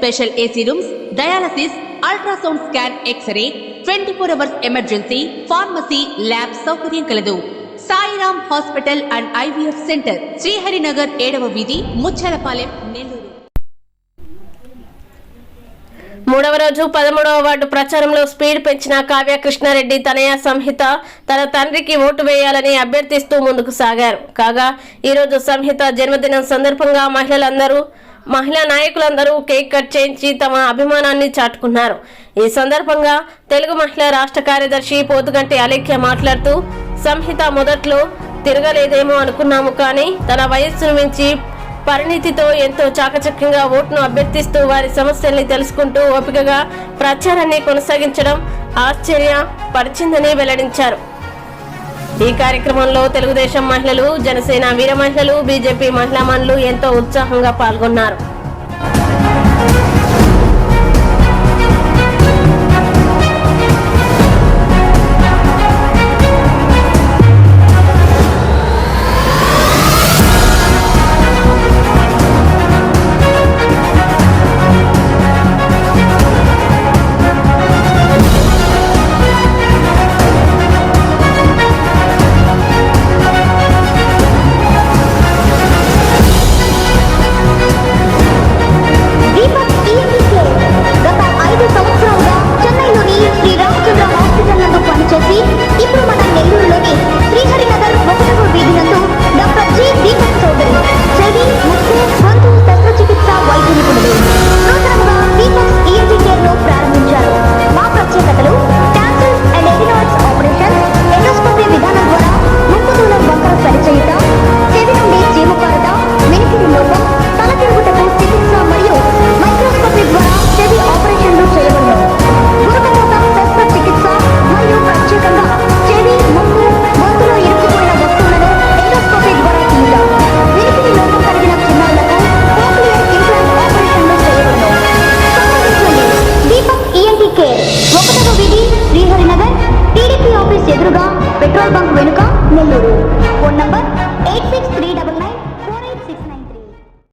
special AC rooms dialysis ultrasound scan x ray twenty four hours emergency pharmacy lab సౌకర్యం కలదు. Sairam hospital and IVF centre Sriharinagar ఏడవ వీధి ముచ్చలపాలెం నెల్లూరు. మూడవ రోజు పదమూడవ వార్డు ప్రచారంలో స్పీడ్ పెంచిన కావ్య కృష్ణారెడ్డి తనయ సంహిత తన తండ్రికి ఓటు వేయాలని అభ్యర్థిస్తూ ముందుకు సాగారు. కాగా ఈరోజు సంహిత జన్మదినం సందర్భంగా మహిళలందరూ మహిళా నాయకులందరూ కేక్ కట్ చేయించి తమ అభిమానాన్ని చాటుకున్నారు. ఈ సందర్భంగా తెలుగు మహిళా రాష్ట్ర కార్యదర్శి పోతుగంటి అలేఖ్య మాట్లాడుతూ సంహిత మొదట్లో తిరగలేదేమో అనుకున్నాము కానీ తన వయస్సును మించి పరిణితితో ఎంతో చాకచక్యంగా ఓటును అభ్యర్థిస్తూ వారి సమస్యల్ని తెలుసుకుంటూ ఓపికగా ప్రచారాన్ని కొనసాగించడం ఆశ్చర్య పరిచిందని వెల్లడించారు. ఈ కార్యక్రమంలో తెలుగుదేశం మహిళలు జనసేన వీర మహిళలు బీజేపీ మహిళా మనులు ఎంతో ఉత్సాహంగా పాల్గొన్నారు. బ్యాంక్ వెనుక Nellore. Phone number eight six three double nine